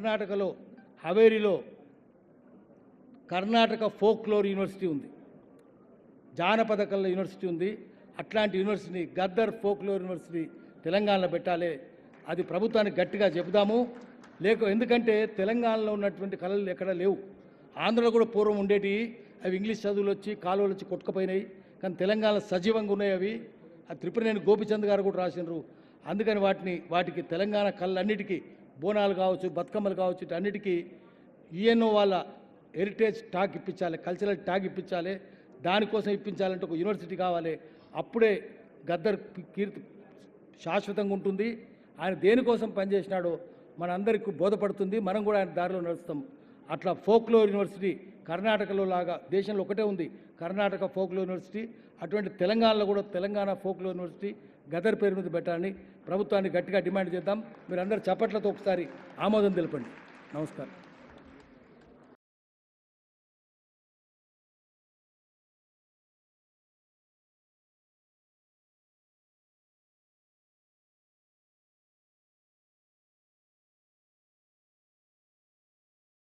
కర్ణాటకలో హవేరిలో Karnataka folklore university ఉంది. జానపద కళ యూనివర్సిటీ ఉంది. అట్లాంటి యూనివర్సిటీ గద్దర్ ఫోక్లోర్ యూనివర్సిటీ తెలంగాణలో పెట్టాలి. అది ప్రభుత్వానికి గట్టిగా చెబుదాము. లేక ఎందుకంటే తెలంగాణలో ఉన్నటువంటి కళలు ఎక్కడ లేవు. ఆంధ్రలో కూడా పూర్వం ఉండేటి అవి ఇంగ్లీష్ చదువులు వచ్చి కాలువలు వచ్చి కొట్టుకుపోయినాయి. కానీ తెలంగాణలో సజీవంగా ఉన్నాయి అవి. ఆ త్రిపురనేని గోపిచంద్ గారు కూడా రాసినారు అందుకని వాటిని వాటికి తెలంగాణ కళ్ళన్నిటికీ బోనాలు కావచ్చు బతుకమ్మలు కావచ్చు అన్నిటికీ ఈఎన్ఓ వాళ్ళ హెరిటేజ్ టాక్ ఇప్పించాలి కల్చరల్ టాక్ ఇప్పించాలి దానికోసం ఇప్పించాలంటే ఒక యూనివర్సిటీ కావాలి. అప్పుడే గద్దర్ కీర్తి శాశ్వతంగా ఉంటుంది. ఆయన దేనికోసం పనిచేసినాడో మనందరికీ బోధపడుతుంది. మనం కూడా ఆయన దారిలో నడుస్తాం. అట్లా ఫోక్లోర్ యూనివర్సిటీ కర్ణాటకలో లాగా దేశంలో ఒకటే ఉంది. కర్ణాటక ఫోక్లో యూనివర్సిటీ అటువంటి తెలంగాణలో కూడా తెలంగాణ ఫోక్లో యూనివర్సిటీ గదర్ పేరు మీద పెట్టాలని ప్రభుత్వాన్ని గట్టిగా డిమాండ్ చేద్దాం. మీరందరూ చప్పట్లతో ఒకసారి ఆమోదం తెలపండి. నమస్కారం.